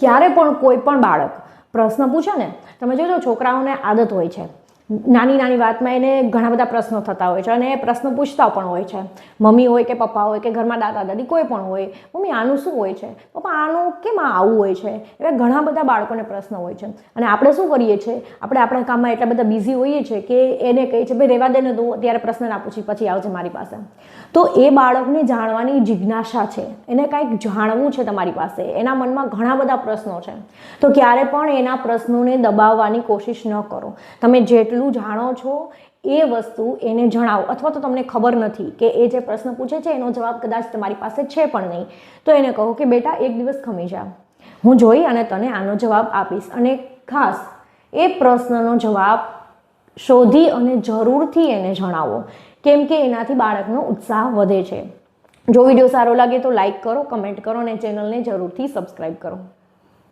ક્યારે પણ કોઈ પણ બાળક પ્રશ્ન પૂછે ને તમે જોજો છોકરાઓને આદત હોય છે. નાની નાની વાતમાં એને ઘણા બધા પ્રશ્નો થતા હોય છે અને એ પ્રશ્ન પૂછતા પણ હોય છે. મમ્મી હોય કે પપ્પા હોય કે ઘરમાં દાદા, દાદી કોઈ પણ હોય, મમ્મી આનું શું હોય છે? પપ્પા આનું કેમ આવું હોય છે? એવા ઘણા બધા બાળકોને પ્રશ્ન હોય છે. અને આપણે શું કરીએ છીએ? આપણે આપણા કામમાં એટલા બધા બિઝી હોઈએ છીએ કે એને કહે છે, ભાઈ રહેવા દે ને તું, અત્યારે પ્રશ્ન ના પૂછી, પછી આવજે મારી પાસે. તો એ બાળકને જાણવાની જિજ્ઞાસા છે. એને કાંઈક જાણવું છે તમારી પાસે. એના મનમાં ઘણા બધા પ્રશ્નો છે. તો ક્યારે પણ એના પ્રશ્નોને દબાવવાની કોશિશ ન કરો. તમે જેટલું જાણો છો એ વસ્તુ એને જણાવો. અથવા તો તમને ખબર નથી કે એ જે પ્રશ્ન પૂછે છે, એનો જવાબ કદાચ તમારી પાસે છે પણ નહીં. તો એને કહો કે, બેટા, એક દિવસ ખમી જા. હું જોઈ અને તને આનો જવાબ આપીશ. અને ખાસ, એ પ્રશ્નનો જવાબ શોધી અને જરૂરથી એને જણાવો. કેમ કે એનાથી બાળકનો ઉત્સાહ વધે છે. જો વીડિયો સારો લાગે તો લાઈક કરો, કમેન્ટ કરો અને ચેનલને જરૂરથી સબસ્ક્રાઈબ કરો.